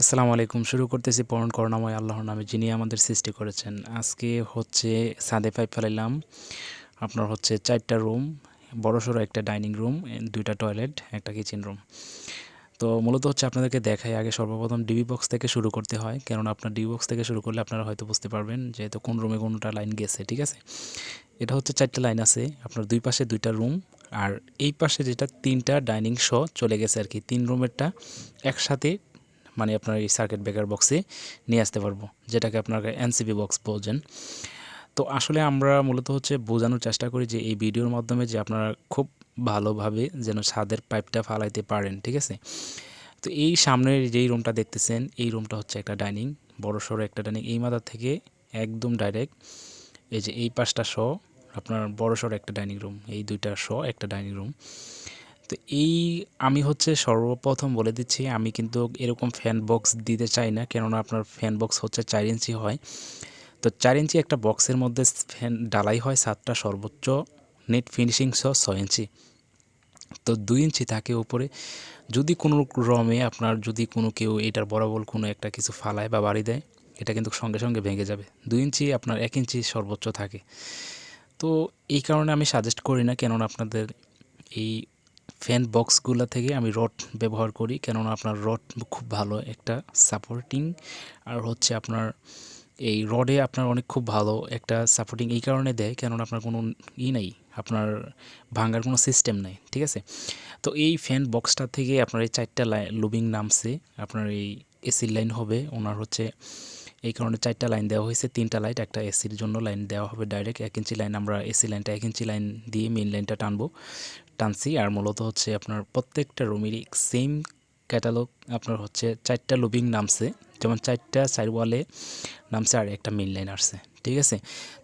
আসসালামু আলাইকুম। শুরু করতেছি পরণ করুণাময় আল্লাহর নামে যিনি আমাদের সৃষ্টি করেছেন। আজকে হচ্ছে সাদে পাইপ ফেলাইলাম আপনার হচ্ছে চারটা রুম, বড় সড়ো একটা ডাইনিং রুম, দুইটা টয়লেট, একটা কিচেন রুম। তো মূলত হচ্ছে আপনাদেরকে দেখাই, আগে সর্বপ্রথম ডিবি বক্স থেকে শুরু করতে হয়। কেননা আপনার ডিবি বক্স থেকে শুরু করলে আপনারা হয়তো বুঝতে পারবেন যেহেতু কোন রুমে কোনটা লাইন গেছে, ঠিক আছে? এটা হচ্ছে চারটা লাইন আছে, আপনার দুই পাশে দুইটা রুম, আর এই পাশে যেটা তিনটা ডাইনিং শ চলে গেছে আর কি। তিন রুমেরটা একসাথে মানে আপনার এই সার্কিট ব্রেকার বক্সে নিয়ে আসতে পারব, যেটাকে আপনার এনসিবি বক্স বোঝেন তো আসলে আমরা মূলত হচ্ছে বোঝানোর চেষ্টা করি যে এই ভিডিওর মাধ্যমে যে আপনারা খুব ভালোভাবে যেন ছাদের পাইপটা ফালাইতে পারেন, ঠিক আছে? তো এই সামনের যেই রুমটা দেখতেছেন, এই রুমটা হচ্ছে একটা ডাইনিং বড় সড়ো একটা ডাইনিং এই মাথার থেকে একদম ডাইরেক্ট এই যে এই পাশটা শ আপনার বড় সড়ো একটা ডাইনিং রুম এই দুইটা শ একটা ডাইনিং রুম তো এই আমি হচ্ছে সর্বপ্রথম বলে দিচ্ছি, আমি কিন্তু এরকম ফ্যান বক্স দিতে চাই না, কেননা আপনার ফ্যান বক্স হচ্ছে চার ইঞ্চি হয়। তো চার ইঞ্চি একটা বক্সের মধ্যে ফ্যান ডালাই হয় সাতটা সর্বোচ্চ নেট ফিনিশিং সহ ছয় ইঞ্চি। তো দুই ইঞ্চি থাকে উপরে। যদি কোনো রমে আপনার যদি কোনো কেউ এটার বরাবর কোনো একটা কিছু ফালায় বা বাড়ি দেয়, এটা কিন্তু সঙ্গে সঙ্গে ভেঙে যাবে। দুই ইঞ্চি আপনার এক ইঞ্চি সর্বোচ্চ থাকে। তো এই কারণে আমি সাজেস্ট করি না, কেননা আপনাদের এই ফ্যান বক্সগুলো থেকে আমি রড ব্যবহার করি। কেননা আপনার রড খুব ভালো একটা সাপোর্টিং আর হচ্ছে আপনার এই রডে আপনার অনেক খুব ভালো একটা সাপোর্টিং এই কারণে দেয়। কেননা আপনার কোনো ই নাই, আপনার ভাঙার কোনো সিস্টেম নাই, ঠিক আছে? তো এই ফ্যান বক্সটা থেকে আপনার এই চারটা লাইন লুবিং নামছে, আপনার এই এসির লাইন হবে। ওনার হচ্ছে এই কারণে চারটা লাইন দেওয়া হয়েছে, তিনটা লাইট একটা এসির জন্য লাইন দেওয়া হবে ডাইরেক্ট এক ইঞ্চি লাইন আমরা এসি লাইনটা এক ইঞ্চি লাইন দিয়ে মেন লাইনটা টানবো। টানছি, আর মূলত হচ্ছে আপনার প্রত্যেকটা রুমেরই সেম ক্যাটালগ আপনার হচ্ছে চারটা লুবিং নামছে, যেমন চারটা চার ওয়ালে নামছে আর একটা মেন লাইন আসছে, ঠিক আছে?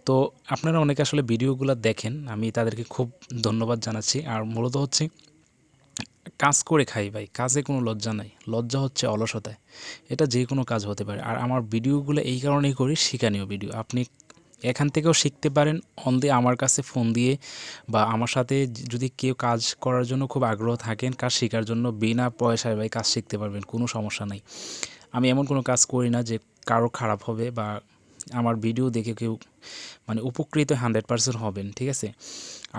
তো আপনারা অনেকে আসলে ভিডিওগুলো দেখেন, আমি তাদেরকে খুব ধন্যবাদ জানাচ্ছি, আর মূলত হচ্ছে কাজ করে খাই ভাই, কাজে কোনো লজ্জা নাই, লজ্জা হচ্ছে অলসতায়, এটা যে কোনো কাজ হতে পারে, আর আমার ভিডিওগুলো এই কারণেই করি শিখানীয় ভিডিও, আপনি এখান থেকেও শিখতে পারেন। অন দিয়ে আমার কাছে ফোন দিয়ে বা আমার সাথে যদি কেউ কাজ করার জন্য খুব আগ্রহ থাকেন, কাজ শেখার জন্য বিনা পয়সায় ভাই কাজ শিখতে পারবেন, কোনো সমস্যা নাই। আমি এমন কোনো কাজ করি না যে কারও খারাপ হবে বা আমার ভিডিও দেখে কেউ মানে উপকৃত হান্ড্রেড পার্সেন্ট হবেন, ঠিক আছে?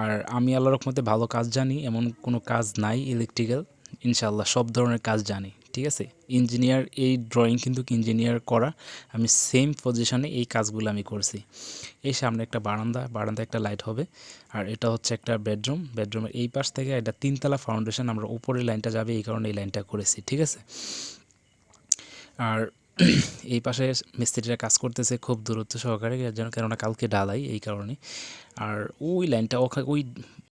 আর আমি আল্লাহ রকমতে ভালো কাজ জানি, এমন কোনো কাজ নাই ইলেকট্রিক্যাল ইনশাল্লাহ সব ধরনের কাজ জানি। ঠিক আছে? ইঞ্জিনিয়ার এই ড্রয়িং কিন্তু ইঞ্জিনিয়ার করা। আমি সেম পজিশনে এই কাজগুলো আমি করছি। এই সামনে একটা বারান্দা বারান্দা একটা লাইট হবে। আর এটা হচ্ছে একটা বেডরুম বেডরুমের এই পাশ থেকে এটা তিনতলা ফাউন্ডেশন আমরা উপরের লাইনটা যাবে, এই কারণে এই লাইনটা করেছি, ঠিক আছে? আর এই পাশে মিস্ত্রিরা কাজ করতেছে খুব দূরত্ব সহকারে যেন কেননা কালকে ডালাই এই কারণে। আর ওই লাইনটা ওই